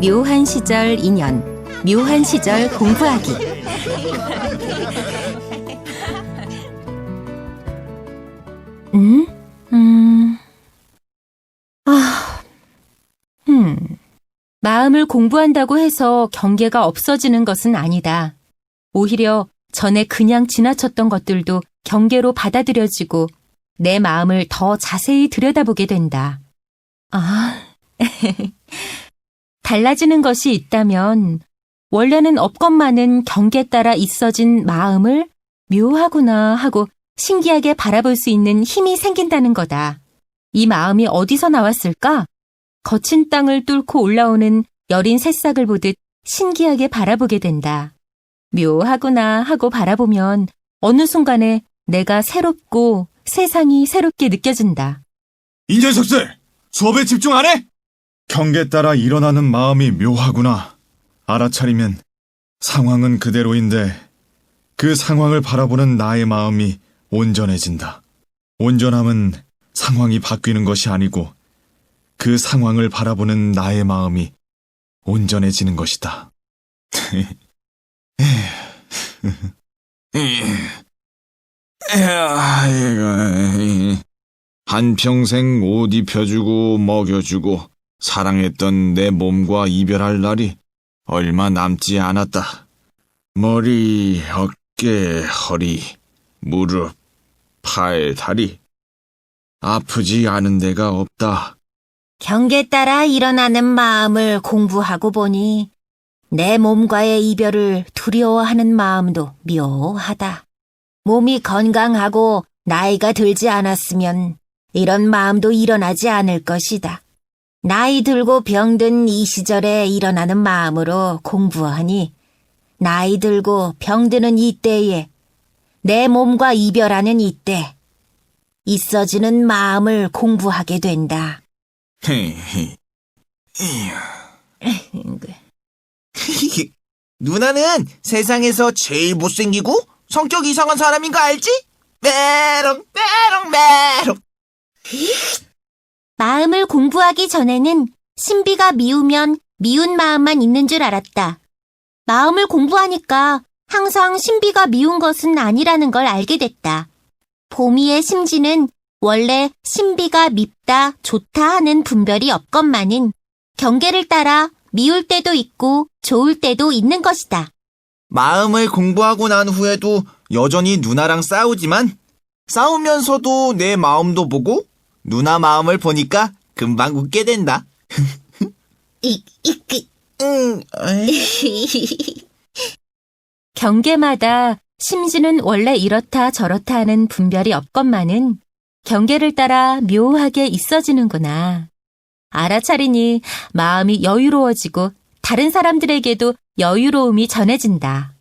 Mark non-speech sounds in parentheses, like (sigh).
묘한 시절 인연, 묘한 시절 공부하기. 음? 음. 아. 음. 마음을 공부한다고 해서 경계가 없어지는 것은 아니다. 오히려 전에 그냥 지나쳤던 것들도 경계로 받아들여지고 내 마음을 더 자세히 들여다보게 된다. 아, (laughs) 달라지는 것이 있다면 원래는 없건만은 경계 따라 있어진 마음을 묘하구나 하고 신기하게 바라볼 수 있는 힘이 생긴다는 거다. 이 마음이 어디서 나왔을까? 거친 땅을 뚫고 올라오는 여린 새싹을 보듯 신기하게 바라보게 된다. 묘하구나 하고 바라보면 어느 순간에 내가 새롭고 세상이 새롭게 느껴진다. 이 녀석들! 수업에 집중 안 해? 경계 따라 일어나는 마음이 묘하구나. 알아차리면 상황은 그대로인데 그 상황을 바라보는 나의 마음이 온전해진다. 온전함은 상황이 바뀌는 것이 아니고 그 상황을 바라보는 나의 마음이 온전해지는 것이다. (laughs) 한평생 옷 입혀주고 먹여주고 사랑했던 내 몸과 이별할 날이 얼마 남지 않았다. 머리, 어깨, 허리, 무릎, 팔, 다리. 아프지 않은 데가 없다. 경계 따라 일어나는 마음을 공부하고 보니 내 몸과의 이별을 두려워하는 마음도 묘하다. 몸이 건강하고 나이가 들지 않았으면 이런 마음도 일어나지 않을 것이다. 나이 들고 병든 이 시절에 일어나는 마음으로 공부하니 나이 들고 병드는 이때에 내 몸과 이별하는 이때 있어지는 마음을 공부하게 된다. (laughs) 누나는 세상에서 제일 못생기고 성격 이상한 사람인 거 알지? 메롱 메롱 메롱 마음을 공부하기 전에는 신비가 미우면 미운 마음만 있는 줄 알았다. 마음을 공부하니까 항상 신비가 미운 것은 아니라는 걸 알게 됐다. 보미의 심지는 원래 신비가 밉다, 좋다 하는 분별이 없건만은 경계를 따라 미울 때도 있고 좋을 때도 있는 것이다. 마음을 공부하고 난 후에도 여전히 누나랑 싸우지만 싸우면서도 내 마음도 보고 누나 마음을 보니까 금방 웃게 된다. 이, 이, 그, 응. (laughs) 경계마다 심지는 원래 이렇다 저렇다 하는 분별이 없건만은 경계를 따라 묘하게 있어지는구나. 알아차리니 마음이 여유로워지고 다른 사람들에게도 여유로움이 전해진다.